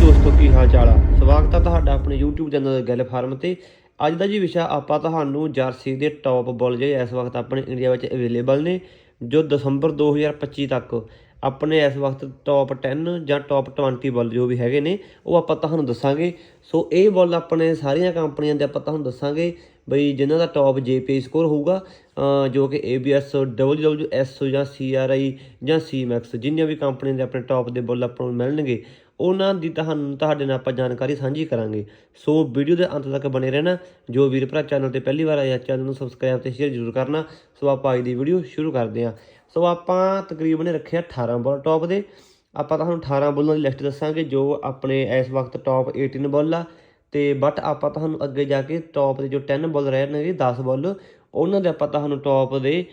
ਦੋਸਤੋ, ਕੀ ਹਾਲ ਚਾਲ ਆ? ਸਵਾਗਤ ਹੈ ਤੁਹਾਡਾ ਆਪਣੇ YouTube ਚੈਨਲ ਗੱਲ ਫਾਰਮ ਤੇ। ਅੱਜ ਦਾ ਜੀ ਵਿਸ਼ਾ ਆਪਾਂ ਤੁਹਾਨੂੰ ਜਰਸੀ ਦੇ ਟੌਪ ਬੁੱਲ ਜਿਹੜੇ ਇਸ ਵਕਤ ਆਪਣੇ ਇੰਡੀਆ ਵਿੱਚ ਅਵੇਲੇਬਲ ਨੇ, ਜੋ ਦਸੰਬਰ 2025 ਤੱਕ ਆਪਣੇ ਇਸ ਵਕਤ ਟੌਪ 10 ਜਾਂ ਟੌਪ 20 ਬੁੱਲ ਜੋ ਵੀ ਹੈਗੇ ਨੇ, ਉਹ ਆਪਾਂ ਤੁਹਾਨੂੰ ਦੱਸਾਂਗੇ। ਸੋ ਇਹ ਬੁੱਲ ਆਪਣੇ ਸਾਰੀਆਂ ਕੰਪਨੀਆਂ ਦੇ ਆਪਾਂ ਤੁਹਾਨੂੰ ਦੱਸਾਂਗੇ ਬਈ ਜਿਨ੍ਹਾਂ ਦਾ ਟੌਪ JPI ਸਕੋਰ ਹੋਊਗਾ ਜੋ ਕਿ ABS WWS ਜਾਂ CRI ਜਾਂ CMAX ਜਿੰਨੀਆਂ ਵੀ ਕੰਪਨੀਆਂ ਦੇ ਆਪਣੇ ਟੌਪ ਦੇ ਬੁੱਲ ਆਪਾਂ ਨੂੰ ਮਿਲਣਗੇ। ਉਹਨਾਂ ਦੀ ਤੁਹਾਨੂੰ ਤੁਹਾਡੇ ਨਾਲ ਆਪਾਂ ਜਾਣਕਾਰੀ ਸਾਂਝੀ ਕਰਾਂਗੇ। ਸੋ ਵੀਡੀਓ ਦੇ ਅੰਤ ਤੱਕ ਬਣੇ ਰਹਿਣਾ, ਜੋ ਵੀਰ ਭਰਾ ਚੈਨਲ ਤੇ ਪਹਿਲੀ ਵਾਰ ਆਇਆ ਚੈਨਲ ਨੂੰ ਸਬਸਕ੍ਰਾਈਬ ਤੇ ਸ਼ੇਅਰ ਜ਼ਰੂਰ ਕਰਨਾ। ਸੋ ਆਪਾਂ ਅੱਜ ਦੀ ਵੀਡੀਓ ਸ਼ੁਰੂ ਕਰਦੇ ਹਾਂ। ਸੋ ਆਪਾਂ ਤਕਰੀਬਨ ਰੱਖਿਆ 18 ਬੁੱਲ ਟੌਪ ਦੇ। ਆਪਾਂ ਤੁਹਾਨੂੰ 18 ਬੋਲਾਂ ਦੀ ਲਿਸਟ ਦੱਸਾਂਗੇ, ਜੋ ਆਪਣੇ ਇਸ ਵਕਤ ਟੌਪ 18 ਬੋਲ ਆ। ਤੇ ਬਟ ਆਪਾਂ ਤੁਹਾਨੂੰ ਅੱਗੇ ਜਾ ਕੇ ਟੌਪ ਦੇ ਜੋ 10 ਬੁੱਲ ਰਹਿਣਗੇ 10 ਬੋਲ ਉਹਨਾਂ ਦੇ ਆਪਾਂ ਤੁਹਾਨੂੰ ਟੌਪ ਦੇ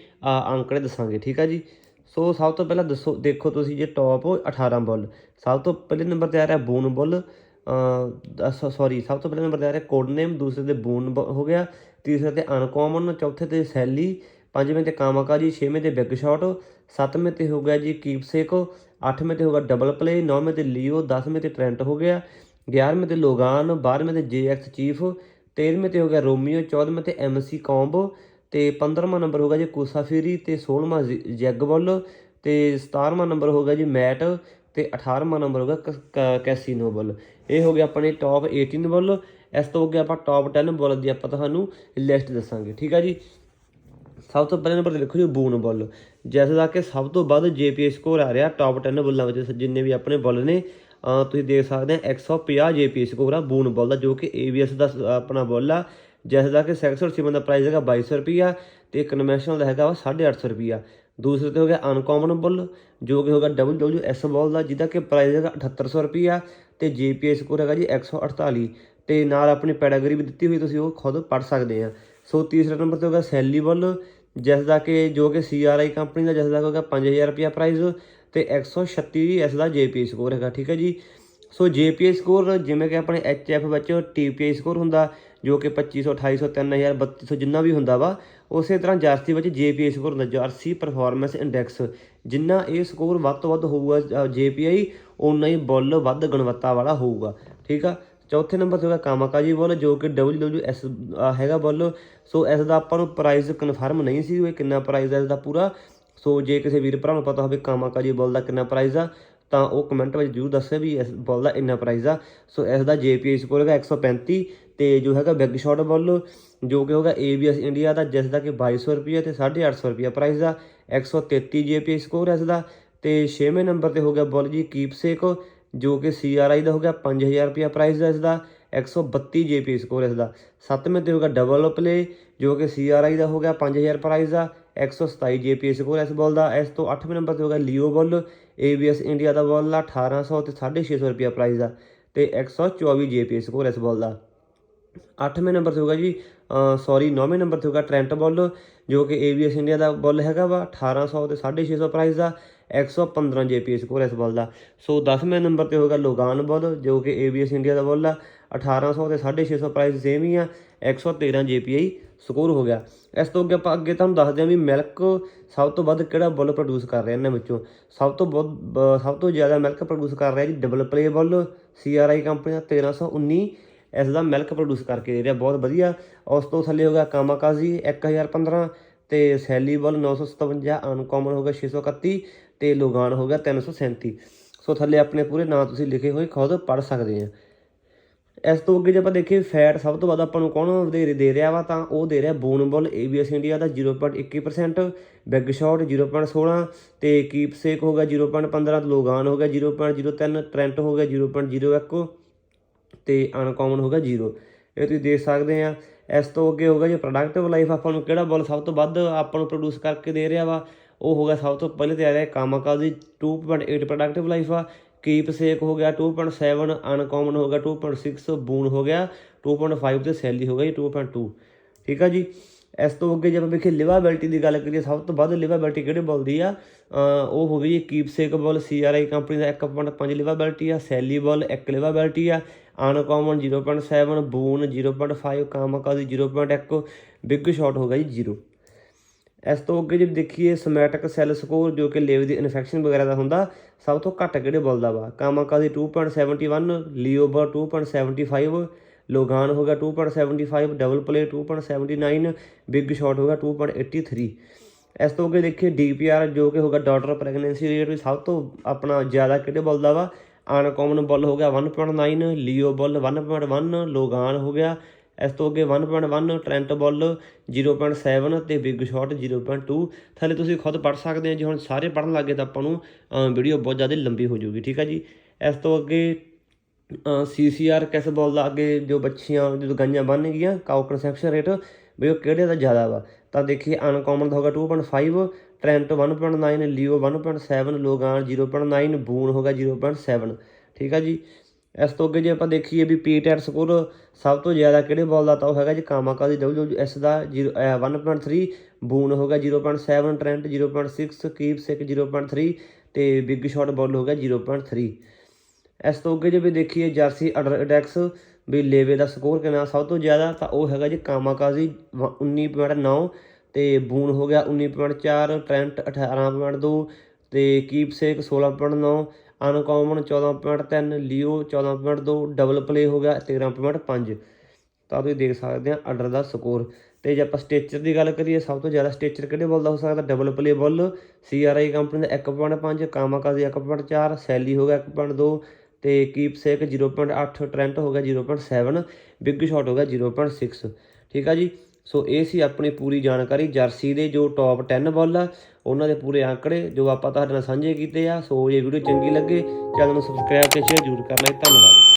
ਅੰਕੜੇ ਦੱਸਾਂਗੇ, ਠੀਕ ਆ ਜੀ? ਸੋ ਸਭ ਤੋਂ ਪਹਿਲਾਂ ਦੱਸੋ, ਦੇਖੋ ਤੁਸੀਂ ਜੇ ਟੌਪ 18 ਬੁੱਲ। ਸਭ ਤੋਂ ਪਹਿਲੇ ਨੰਬਰ ਤੇ ਆ ਰਿਹਾ ਬੂਨ ਬੁੱਲ। ਸੌਰੀ ਸਭ ਤੋਂ ਪਹਿਲੇ ਨੰਬਰ ਤੇ ਆ ਰਿਹਾ ਕੋਡ ਨੇਮ ਦੂਸਰੇ ਤੇ ਬੂਨ ਬ- ਹੋ ਗਿਆ, ਤੀਸਰੇ ਤੇ ਅਨਕੋਮਨ ਚੌਥੇ ਤੇ ਸੈਲੀ, ਪੰਜਵੇਂ ਤੇ ਕਾਮਾਕਾਜੀ ਛੇਵੇਂ ਤੇ ਬਿਗ ਸ਼ਾਟ ਸੱਤਵੇਂ ਤੇ ਹੋ ਗਿਆ ਜੀ ਕੀਪਸੇਕ ਅੱਠਵੇਂ ਤੇ ਹੋਗਾ ਡਬਲ ਪਲੇ ਨੌਵੇਂ ਤੇ ਲੀਓ ਦਸਵੇਂ ਤੇ ਟ੍ਰੈਂਟ ਹੋ ਗਿਆ 11ਵੇਂ ਤੇ ਲੋਗਾਨ 12ਵੇਂ ਤੇ ਜੇਐਕਸ ਚੀਫ 13ਵੇਂ ਤੇ ਹੋ ਗਿਆ ਰੋਮੀਓ 14ਵੇਂ ਤੇ ਐਮਸੀ ਕੌਂਬੋ ਤੇ 15ਵਾਂ ਨੰਬਰ ਹੋਗਾ ਜੀ ਕੁਸਾਫੀਰੀ ਤੇ 16ਵਾਂ ਜ਼ੀ- ਜੈਗਬਲ ਤੇ 17ਵਾਂ ਨੰਬਰ ਹੋਗਾ ਜੀ ਮੈਟ ਤੇ 18ਵਾਂ ਨੰਬਰ ਹੋਗਾ ਕ- ਕ- ਕੈਸੀਨੋ ਬੁੱਲ। ਇਹ ਹੋ ਗਿਆ ਆਪਣੇ ਟੌਪ 18 ਬੁੱਲ। ਇਸ ਤੋਂ ਅੱਗੇ ਆਪਾਂ ਟੌਪ 10 ਬੁੱਲ ਦੀ ਆਪਾਂ ਤੁਹਾਨੂੰ ਲਿਸਟ ਦੱਸਾਂਗੇ, ਠੀਕ ਆ ਜੀ? ਸਭ ਤੋਂ ਪਹਿਲੇ ਨੰਬਰ ਤੇ ਲਿਖੋ ਜੀ ਬੂਨ ਬੁੱਲ। ਜਿਸ ਦਾ ਕਿ ਸਭ ਤੋਂ ਵੱਧ JPA ਸਕੋਰ ਆ ਰਿਹਾ ਟੌਪ 10 ਬੁੱਲਾਂ ਵਿੱਚ, ਜਿੰਨੇ ਵੀ ਆਪਣੇ ਬੁੱਲ ਨੇ ਤੁਸੀਂ ਦੇਖ ਸਕਦੇ ਆ 150 JPA ਸਕੋਰ ਆ ਬੂਨ ਬੁੱਲ ਦਾ, ਜੋ ਕਿ ABS ਦਾ ਆਪਣਾ ਬੁੱਲ ਆ। ਜਿਸ ਦਾ ਕਿ ਸੈਕਸਰ ਸਿਮਨ ਦਾ ਪ੍ਰਾਈਸ ਹੈਗਾ 2200 ਰੁਪਿਆ ਤੇ ਕਨਵੈਨਸ਼ਨਲ ਦਾ ਹੈਗਾ ਵਾ 850 ਰੁਪਿਆ ਦੂਸਰੇ ਤੇ ਹੋ ਗਿਆ ਅਨਕਾਮਨ ਬੁੱਲ ਜੋ ਕਿ ਹੋਗਾ WWS ਬੁੱਲ ਦਾ, ਜਿਹਦਾ ਕਿ ਪ੍ਰਾਈਸ ਹੈਗਾ 7800 ਰੁਪਿਆ ਤੇ JPA ਸਕੋਰ ਹੈਗਾ ਜੀ 148 ਤੇ ਨਾਲ ਆਪਣੀ ਪੈਡਾਗਰੀ ਵੀ ਦਿੱਤੀ ਹੋਈ ਤੁਸੀਂ ਉਹ ਖੁਦ ਪੜ ਸਕਦੇ ਆ। ਸੋ ਤੀਸਰੇ ਨੰਬਰ ਤੇ ਹੋਗਾ ਸੈਲੀ ਬੁੱਲ ਜਿਸ ਦਾ ਕਿ ਜੋ ਕਿ CRI ਕੰਪਨੀ ਦਾ, ਜਿਸ ਦਾ ਹੋਗਾ 5000 ਰੁਪਿਆ ਪ੍ਰਾਈਸ ਤੇ 136 ਇਸ ਦਾ JPA ਸਕੋਰ ਹੈਗਾ, ਠੀਕ ਹੈ ਜੀ। ਸੋ JPA ਸਕੋਰ ਜਿਵੇਂ ਕਿ ਆਪਣੇ HF ਵਿੱਚ TPI ਸਕੋਰ ਹੁੰਦਾ ਜੋ ਕਿ 2500 2800 3000 3200 ਜਿੰਨਾ ਵੀ ਹੁੰਦਾ ਵਾ ਉਸੇ ਤਰ੍ਹਾਂ ਜਰਸੀ ਵਿੱਚ JPA ਸਕੋਰ ਹੁੰਦਾ ਜਰਸੀ ਪਰਫਾਰਮੈਂਸ ਇੰਡੈਕਸ ਜਿੰਨਾ ਇਹ ਸਕੋਰ ਵੱਧ ਤੋਂ ਵੱਧ ਹੋਊਗਾ ਅ, JPI ਉਨਾ ਹੀ ਬੁੱਲ ਵੱਧ ਗੁਣਵੱਤਾ ਵਾਲਾ ਹੋਊਗਾ ਠੀਕ ਆ? ਚੌਥੇ ਨੰਬਰ ਤੇ ਹੋਗਾ ਕਾਮਾਕਾਜੀ ਬੁੱਲ ਜੋ ਕਿ WWS ਅ, ਹੈਗਾ ਬੁੱਲ ਸੋ ਇਸ ਦਾ ਆਪਾਂ ਨੂੰ ਪ੍ਰਾਈਸ ਕਨਫਰਮ ਨਹੀਂ ਸੀ ਉਹ ਕਿੰਨਾ ਪ੍ਰਾਈਸ ਹੈ ਇਸ ਦਾ ਪੂਰਾ ਸੋ ਜੇ ਕਿਸੇ ਵੀਰ ਭਰਾ ਨੂੰ ਪਤਾ ਹੋਵੇ ਕਾਮਾਕਾਜੀ ਬੁੱਲ ਦਾ ਕਿੰਨਾ ਪ੍ਰਾਈਸ ਆ ਤਾਂ ਉਹ ਕਮੈਂਟ ਵਿੱਚ ਜਰੂਰ ਦੱਸੇ ਵੀ ਇਸ ਬੁੱਲ ਦਾ ਇੰਨਾ ਪ੍ਰਾਈਸ ਆ। ਸੋ ਇਸ ਦਾ JPI ਸਕੋਰ ਹੈਗਾ 135 ਤੇ ਜੋ ਹੈਗਾ ਬਿਗ ਸ਼ਾਟ ਬੁੱਲ ਜੋ ਕਿ ਹੋਗਾ ABS ਇੰਡੀਆ ਦਾ, ਜਿਸ ਦਾ ਕਿ 2200 ਰੁਪਏ ਤੇ 850 ਰੁਪਏ ਪ੍ਰਾਈਸ ਆ। 133 JPI ਸਕੋਰ ਇਸ ਦਾ ਤੇ 6ਵੇਂ ਨੰਬਰ ਤੇ ਹੋ ਗਿਆ ਬੁੱਲ ਜੀ ਕੀਪਸੇਕ ਜੋ ਕਿ CRI ਦਾ ਹੋ ਗਿਆ 5000 ਰੁਪਏ ਪ੍ਰਾਈਸ ਦਾ ਇਸ ਦਾ। 132 JPI ਸਕੋਰ ਇਸ ਦਾ। 7ਵੇਂ ਤੇ ਹੋਗਾ ਡਬਲ ਪਲੇ ਜੋ ਕਿ CRI ਦਾ ਹੋ ਗਿਆ 5000 ਪ੍ਰਾਈਸ ਦਾ 127 JPI ਸਕੋਰ ਇਸ ਬੁੱਲ ਦਾ, ਇਸ ਤੋਂ 8ਵੇਂ ਨੰਬਰ ਤੇ ਹੋਗਾ ਲੀਓ ਬੁੱਲ ABS ਇੰਡੀਆ ਦਾ ਬੁੱਲ ਆ 1800 ਤੇ 650 ਰੁਪਏ ਪ੍ਰਾਈਸ ਦਾ ਤੇ 124 JPI ਸਕੋਰ ਇਸ ਬੁੱਲ ਦਾ। 8ਵੇਂ ਨੰਬਰ ਤੇ ਹੋਗਾ ਜੀ ਸੌਰੀ 9ਵੇਂ ਨੰਬਰ ਤੇ ਹੋਗਾ ਟ੍ਰੈਂਟ ਬੁੱਲ, ਜੋ ਕਿ ABS ਇੰਡੀਆ ਦਾ ਬੁੱਲ ਹੈਗਾ ਵਾ 1800 ਤੇ 650 ਪ੍ਰਾਈਸ ਦਾ 115 JPS ਸਕੋਰ ਇਸ ਬੁੱਲ ਦਾ। ਸੋ 10ਵੇਂ ਨੰਬਰ ਤੇ ਹੋਗਾ ਲੋਗਾਨ ਬੁੱਲ, ਜੋ ਕਿ ABS ਇੰਡੀਆ ਦਾ ਬੁੱਲ ਆ 1800 ਤੇ 650 ਪ੍ਰਾਈਸ ਸੇਮ ਹੀ ਆ 113 JPI ਸਕੋਰ ਹੋ ਗਿਆ। ਇਸ ਤੋਂ ਅੱਗੇ ਆਪਾਂ ਅੱਗੇ ਤੁਹਾਨੂੰ ਦੱਸਦੇ ਹਾਂ ਵੀ ਮਿਲਕ ਸਭ ਤੋਂ ਵੱਧ ਕਿਹੜਾ ਬੁੱਲ ਪ੍ਰੋਡਿਊਸ ਕਰ ਰਿਹਾ ਇਹਨਾਂ ਵਿੱਚੋਂ। ਸਭ ਤੋਂ ਬਹੁਤ ਸਭ ਤੋਂ ਜ਼ਿਆਦਾ ਮਿਲਕ ਪ੍ਰੋਡਿਊਸ ਕਰ ਰਿਹਾ ਜੀ double play bull CRI company ਦਾ 1319 ਇਸ ਦਾ ਮਿਲਕ ਪ੍ਰੋਡਿਊਸ ਕਰਕੇ ਦੇ ਰਿਹਾ, ਬਹੁਤ ਵਧੀਆ। ਉਸ ਤੋਂ ਥੱਲੇ ਹੋ ਗਿਆ ਕਾਮਾਕਾਜ਼ੀ 1015 ਤੇ ਸੈਲੀ ਬੁੱਲ 957 ਅਨਕਾਮਨ ਹੋ ਗਿਆ 631 ਤੇ ਲੋਗਾਨ ਹੋ ਗਿਆ 337 ਸੋ ਥੱਲੇ ਆਪਣੇ ਪੂਰੇ ਨਾਂ ਤੁਸੀਂ ਲਿਖੇ ਹੋਏ ਖੁਦ ਪੜ ਸਕਦੇ ਆ ਇਸ ਤੋਂ ਅੱਗੇ ਜੇ ਆਪਾਂ ਦੇਖੀਏ ਫੈਟ ਸਭ ਤੋਂ ਵੱਧ ਆਪਾਂ ਨੂੰ ਕੌਣ ਵਧੇਰੇ ਦੇ ਰਿਹਾ ਵਾ, ਤਾਂ ਉਹ ਦੇ ਰਿਹਾ ਬੋਨ ਬੁੱਲ ABS ਇੰਡੀਆ ਦਾ 0.21% ਬਿਗ ਸ਼ਾਟ 0.16 ਤੇ ਕੀਪਸੇਕ ਹੋ ਗਿਆ 0.15 ਤੇ ਲੋਗਾਨ ਹੋ ਗਿਆ 0.03 ਟ੍ਰੈਂਟ ਹੋ ਗਿਆ 0.01 ਤੇ ਅਨਕਾਮਨ ਹੋ ਗਿਆ 0 ਇਹ ਤੁਸੀਂ ਦੇਖ ਸਕਦੇ ਆ। ਇਸ ਤੋਂ ਅੱਗੇ ਹੋ ਗਿਆ ਜੇ ਪ੍ਰੋਡਕਟਿਵ ਲਾਈਫ ਆਪਾਂ ਨੂੰ ਕਿਹੜਾ ਬੁੱਲ ਸਭ ਤੋਂ ਵੱਧ ਆਪਾਂ ਨੂੰ ਪ੍ਰੋਡਿਊਸ ਕਰਕੇ ਦੇ ਰਿਹਾ ਵਾ, ਉਹ ਹੋਗਾ ਸਭ ਤੋਂ ਪਹਿਲੇ ਤੇ ਆ ਰਿਹਾ ਕਾਮਾਕਾ ਦੀ 2.8 ਪ੍ਰੋਡਕਟਿਵ ਲਾਈਫ ਆ। ਕੀਪ ਸੇਕ ਹੋ ਗਿਆ 2.7 ਅਨਕਾਮਨ ਹੋ ਗਿਆ 2.6 ਬੂਨ ਹੋ ਗਿਆ 2.5 ਤੇ ਸੈਲੀ ਹੋ ਗਿਆ ਜੀ 2.2 ਠੀਕ ਆ ਜੀ? ਇਸ ਤੋਂ ਅੱਗੇ ਜੇ ਆਪਾਂ ਵੇਖੀਏ ਲਿਵਾਬਿਲਟੀ ਦੀ ਗੱਲ ਕਰੀਏ, ਸਭ ਤੋਂ ਵੱਧ ਲਿਵਾਬਿਲਟੀ ਕਿਹੜੇ ਬੋਲ ਦੀ ਆ? ਉਹ ਹੋ ਗਈ ਜੀ ਕੀਪਸੇਕ ਬੋਲ CRI ਕੰਪਨੀ ਦਾ 1.5 ਲਿਵਾਬਿਲਟੀ ਆ ਸੈਲੀ ਬੋਲ 1 ਲਿਵਾਬਿਲਟੀ ਆ ਅਨਕਾਮਨ 0.7 ਬੂਨ 0.5 ਕਾਮਾਕਾ ਦੀ 0.1 ਬਿਗ ਸ਼ਾਟ ਹੋ ਗਿਆ ਜੀ 0 ਇਸ ਤੋਂ ਅੱਗੇ ਜੇ ਦੇਖੀਏ ਸਮੈਟਿਕ ਸੈੱਲ ਸਕੋਰ ਜੋ ਕਿ ਲਿਵਰ ਦੀ ਇਨਫੈਕਸ਼ਨ ਵਗੈਰਾ ਦਾ ਹੁੰਦਾ, ਸਭ ਤੋਂ ਘੱਟ ਕਿਹੜੇ ਬੋਲ ਦਾ ਵਾ? ਕਾਮਾਕਾਜ਼ੀ 2.71 ਲੀਓਬਰ 2.75 ਲੋਗਾਨ ਹੋ ਗਿਆ 2.75 ਡਬਲ ਪਲੇ 2.79 ਬਿਗ ਸ਼ਾਟ ਹੋ ਗਿਆ 2.83 ਇਸ ਤੋਂ ਅੱਗੇ ਦੇਖੀਏ ਡੀਪੀਆਰ ਜੋ ਕਿ ਹੋਗਾ ਡਾਟਰ ਪ੍ਰੈਗਨੈਂਸੀ ਰੇਟ ਵੀ ਸਭ ਤੋਂ ਆਪਣਾ ਜ਼ਿਆਦਾ ਕਿਹੜੇ ਬੋਲਦਾ ਵਾ? ਅਨਕਾਮਨ ਬੁੱਲ ਹੋ ਗਿਆ 1.9 ਲੀਓ ਬੁੱਲ 1.1 ਲੋਗਾਨ ਹੋ ਗਿਆ ਇਸ ਤੋਂ ਅੱਗੇ 1.1 ਟ੍ਰੈਂਟ ਬੁੱਲ 0.7 ਤੇ ਬਿਗ ਸ਼ਾਟ 0.2 ਥੱਲੇ ਤੁਸੀਂ ਖੁਦ ਪੜ੍ਹ ਸਕਦੇ ਹੋ ਜੇ, ਹੁਣ ਸਾਰੇ ਪੜ੍ਹਨ ਲੱਗੇ ਤਾਂ ਆਪਾਂ ਨੂੰ ਵੀਡੀਓ ਬਹੁਤ ਜ਼ਿਆਦਾ ਲੰਬੀ ਹੋ ਜਾਊਗੀ, ਠੀਕ ਹੈ ਜੀ? ਇਸ ਤੋਂ ਅੱਗੇ ਸੀਸੀਆਰ ਕਿਸ ਬੋਲ ਦਾ ਅੱਗੇ ਜੋ ਬੱਚੀਆਂ ਜਦੋਂ ਗਾਈਆਂ ਬਣ ਗਈਆਂ ਕਾਉ ਕਨਸੈਪਸ਼ਨ ਰੇਟ ਵੀ ਉਹ ਕਿਹੜੇ ਦਾ ਜ਼ਿਆਦਾ ਵਾ? ਤਾਂ ਦੇਖੀਏ ਅਨਕਾਮਨ ਦਾ ਹੋਗਾ 2.5 ਟ੍ਰੈਂਟ 1.9 ਲੀਓ 1.7 ਲੋਗਾਨ 0.9 ਬੂਨ ਹੋਗਾ 0.7 ਠੀਕ ਆ ਜੀ? ਇਸ ਤੋਂ ਅੱਗੇ ਜੇ ਆਪਾਂ ਦੇਖੀਏ ਵੀ ਪੀ ਟੈਟ ਸਕੋਰ ਸਭ ਤੋਂ ਜ਼ਿਆਦਾ ਕਿਹੜੇ ਬਾਲ ਦਾ ਤਾਂ ਉਹ ਹੈਗਾ ਜੀ ਕਾਮਾਕਾ ਦੀ ਡਬਲਯੂ ਐਸ ਦਾ 0 ਅਹ 1.3 ਬੂਨ ਹੋਗਾ 0.7 ਟ੍ਰੈਂਟ 0.6 ਕੀਪ ਸਿਕ 0.3 ਤੇ ਬਿਗ ਸ਼ਾਟ ਬਾਲ ਹੋਗਾ 0.3 ਇਸ ਤੋਂ ਅੱਗੇ ਜੇ ਵੀ ਦੇਖੀਏ ਜਰਸੀ ਅਡਰ ਇੰਡੈਕਸ ਵੀ ਲੇਵੇ ਦਾ ਸਕੋਰ ਕਿੰਨਾ ਸਭ ਤੋਂ ਜ਼ਿਆਦਾ ਤਾਂ ਉਹ ਹੈਗਾ ਜੀ ਕਾਮਾਕਾਜ਼ੀ 19.9 ਤੇ ਬੂਨ ਹੋ ਗਿਆ 19.4 ਟ੍ਰੈਂਟ 18.2 ਤੇ ਕੀਪ ਸੇਕ 16.9 ਅਨਕਾਮਨ 14.3 ਲੀਓ 14.2 ਡਬਲ ਪਲੇ ਹੋ ਗਿਆ 13.5 ਤਾਂ ਤੁਸੀਂ ਦੇਖ ਸਕਦੇ ਆ ਆਰਡਰ ਦਾ ਸਕੋਰ। ਤੇ ਜੇ ਆਪਾਂ ਸਟੇਚਰ ਦੀ ਗੱਲ ਕਰੀਏ, ਸਭ ਤੋਂ ਜ਼ਿਆਦਾ ਸਟੇਚਰ ਕਿਹੜੇ ਬੋਲ ਦਾ ਹੋ ਸਕਦਾ? Double play bull CRI company ਦਾ 1.5 ਕਾਮਾਕਾਜ਼ੀ 1.4 ਸੈਲੀ ਹੋ ਗਿਆ 1.2 ਤੇ ਕੀਪ ਸੇਕ 0.8 ਟ੍ਰੈਂਟ ਹੋ ਗਿਆ 0.7 ਬਿਗ ਸ਼ਾਟ ਹੋ ਗਿਆ 0.6 ਠੀਕ ਆ ਜੀ? ਸੋ ਇਹ ਸੀ ਆਪਣੀ ਪੂਰੀ ਜਾਣਕਾਰੀ। ਜਰਸੀ ਦੇ ਜੋ ਟੌਪ 10 ਬੋਲ ਆ ਉਹਨਾਂ ਦੇ ਪੂਰੇ ਆંકੜੇ ਜੋ ਆਪਾਂ ਤੁਹਾਡੇ ਨਾਲ ਸਾਂਝੇ ਕੀਤੇ ਆ। ਸੋ ਇਹ ਵੀਡੀਓ ਚੰਗੀ ਲੱਗੇ, ਚੈਨਲ ਨੂੰ ਸਬਸਕ੍ਰਾਈਬ ਤੇ ਸ਼ੇਅਰ ਜ਼ਰੂਰ ਕਰ ਲਈ ਧੰਨਵਾਦ।